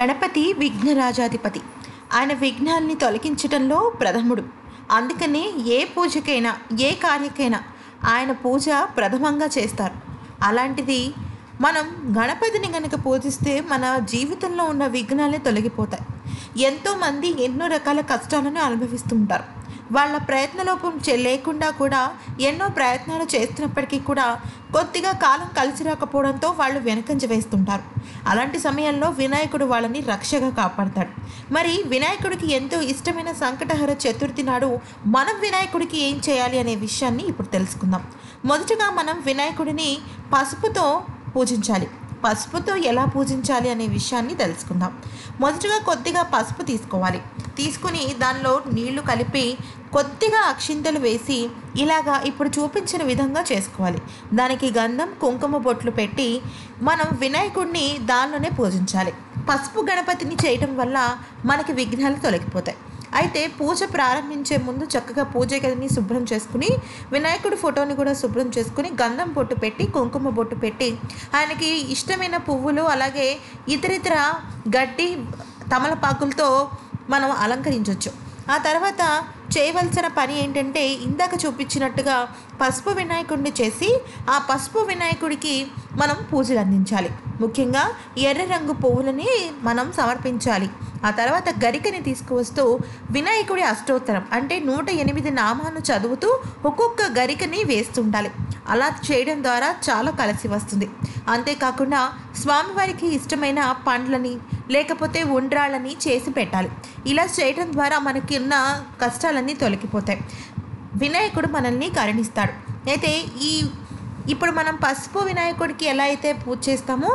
గణపతి విఘ్నరాజాధిపతి. ఆయన విఘ్నాన్ని తొలగించడంలో ప్రథముడు. అందుకనే ఏ పూజకైనా ఏ కార్యకైనా ఆయన పూజ ప్రథమంగా చేస్తారు. అలాంటిది మనం గణపతిని కనుక పూజిస్తే మన జీవితంలో ఉన్న విఘ్నాలే తొలగిపోతాయి. ఎంతోమంది ఎన్నో రకాల కష్టాలను అనుభవిస్తుంటారు. వాళ్ళ ప్రయత్నలోపం చే- లేకుండా కూడా ఎన్నో ప్రయత్నాలు చేస్తున్నప్పటికీ కూడా కొద్దిగా కాలం కలిసి రాకపోవడంతో వాళ్ళు వెనకంజ వేస్తుంటారు. అలాంటి సమయంలో వినాయకుడు వాళ్ళని రక్షగా కాపాడతాడు. మరి వినాయకుడికి ఎంతో ఇష్టమైన సంకటహర చతుర్థి నాడు మనం వినాయకుడికి ఏం చేయాలి అనే విషయాన్ని ఇప్పుడు తెలుసుకుందాం. మొదటగా మనం వినాయకుడిని పసుపుతో పూజించాలి. పసుపుతో ఎలా పూజించాలి అనే విషయాన్ని తెలుసుకుందాం. మొదటగా కొద్దిగా పసుపు తీసుకోవాలి. తీసుకుని దానిలో నీళ్ళు కలిపి కొద్దిగా అక్షింతలు వేసి ఇలాగా ఇప్పుడు చూపించిన విధంగా చేసుకోవాలి. దానికి గంధం కుంకుమ బొట్లు పెట్టి మనం వినాయకుడిని దానిలోనే పూజించాలి. పసుపు గణపతిని చేయటం వల్ల మనకి విఘ్నాలు తొలగిపోతాయి. అయితే పూజ ప్రారంభించే ముందు చక్కగా పూజ గదిని శుభ్రం చేసుకుని వినాయకుడి ఫోటోని కూడా శుభ్రం చేసుకుని గంధం బొట్టు పెట్టి కుంకుమ బొట్టు పెట్టి ఆయనకి ఇష్టమైన పువ్వులు అలాగే ఇతరితర గడ్డి తమలపాకులతో మనం అలంకరించవచ్చు ఆ తర్వాత చేయవలసిన పని ఏంటంటే ఇందాక చూపించినట్టుగా పసుపు వినాయకుడిని చేసి ఆ పసుపు వినాయకుడికి మనం పూజలు అందించాలి. ముఖ్యంగా ఎర్ర రంగు పువ్వులని మనం సమర్పించాలి. ఆ తర్వాత గరికని తీసుకువస్తూ వినాయకుడి అష్టోత్తరం అంటే నూట ఎనిమిది నామాలను చదువుతూ ఒక్కొక్క గరికని వేస్తుండాలి. అలా చేయడం ద్వారా చాలా కలిసి వస్తుంది. అంతేకాకుండా స్వామివారికి ఇష్టమైన పండ్లని లేకపోతే ఉండ్రాళ్ళని చేసి పెట్టాలి. ఇలా చేయడం ద్వారా మనకి ఉన్న కష్టాలన్నీ తొలగిపోతాయి. వినాయకుడు మనల్ని కరుణిస్తాడు. అయితే ఈ ఇప్పుడు మనం పసుపు వినాయకుడికి ఎలా అయితే పూజ చేస్తామో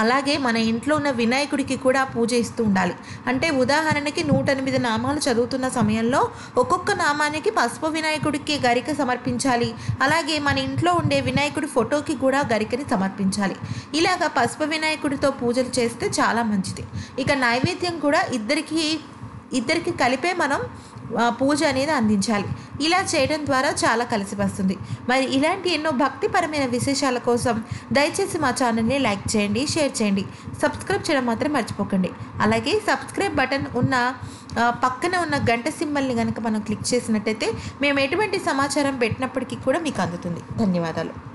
అలాగే మన ఇంట్లో ఉన్న వినాయకుడికి కూడా పూజ ఇస్తూ ఉండాలి. అంటే ఉదాహరణకి నూట ఎనిమిది నామాలు చదువుతున్న సమయంలో ఒక్కొక్క నామానికి పసుపు వినాయకుడికి గరిక సమర్పించాలి. అలాగే మన ఇంట్లో ఉండే వినాయకుడి ఫోటోకి కూడా గరికని సమర్పించాలి. ఇలాగా పసుపు వినాయకుడితో పూజలు చేస్తే చాలా మంచిది. ఇక నైవేద్యం కూడా ఇద్దరికి ఇద్దరికి కలిపే మనం పూజ అనేది అందించాలి. ఇలా చేయడం ద్వారా చాలా కలిసి వస్తుంది. మరి ఇలాంటి ఎన్నో భక్తిపరమైన విశేషాల కోసం దయచేసి మా ఛానల్ని లైక్ చేయండి షేర్ చేయండి. సబ్స్క్రైబ్ చేయడం మాత్రం మర్చిపోకండి. అలాగే సబ్స్క్రైబ్ బటన్ ఉన్న పక్కన ఉన్న గంట సింబల్ని కనుక మనం క్లిక్ చేసినట్టయితే మేము ఎటువంటి సమాచారం పెట్టినప్పటికీ కూడా మీకు అందుతుంది. ధన్యవాదాలు.